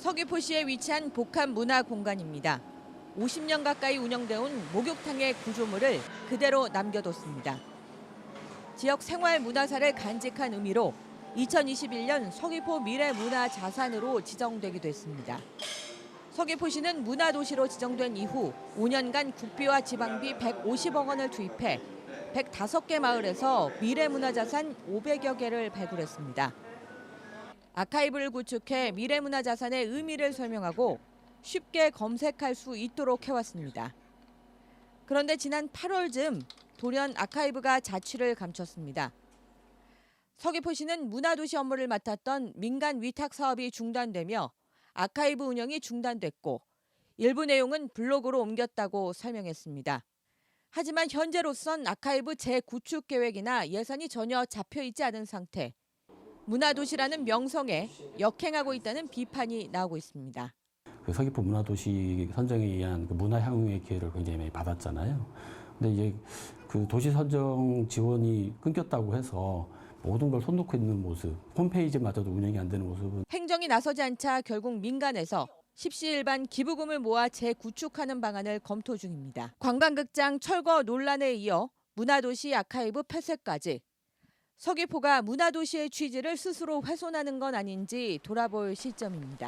서귀포시에 위치한 복합 문화 공간입니다. 50년 가까이 운영돼 온 목욕탕의 구조물을 그대로 남겨뒀습니다. 지역 생활 문화사를 간직한 의미로 2021년 서귀포 미래 문화 자산으로 지정되기도 했습니다. 서귀포시는 문화도시로 지정된 이후 5년간 국비와 지방비 150억 원을 투입해 105개 마을에서 미래 문화자산 500여 개를 발굴했습니다. 아카이브를 구축해 미래문화 자산의 의미를 설명하고 쉽게 검색할 수 있도록 해왔습니다. 그런데 지난 8월쯤 돌연 아카이브가 자취를 감췄습니다. 서귀포시는 문화도시 업무를 맡았던 민간 위탁 사업이 중단되며 아카이브 운영이 중단됐고 일부 내용은 블로그로 옮겼다고 설명했습니다. 하지만 현재로선 아카이브 재구축 계획이나 예산이 전혀 잡혀 있지 않은 상태. 문화도시라는 명성에 역행하고 있다는 비판이 나오고 있습니다. 그 서귀포 문화도시 선정에 의한 그 문화 향유의 기회를 굉장히 많이 받았잖아요. 근데 이제 그 도시 선정 지원이 끊겼다고 해서 모든 걸 손 놓고 있는 모습, 홈페이지마저도 운영이 안 되는 모습은 행정이 나서지 않자 결국 민간에서 십시일반 기부금을 모아 재구축하는 방안을 검토 중입니다. 관광극장 철거 논란에 이어 문화도시 아카이브 폐쇄까지 서귀포가 문화도시의 취지를 스스로 훼손하는 건 아닌지 돌아볼 시점입니다.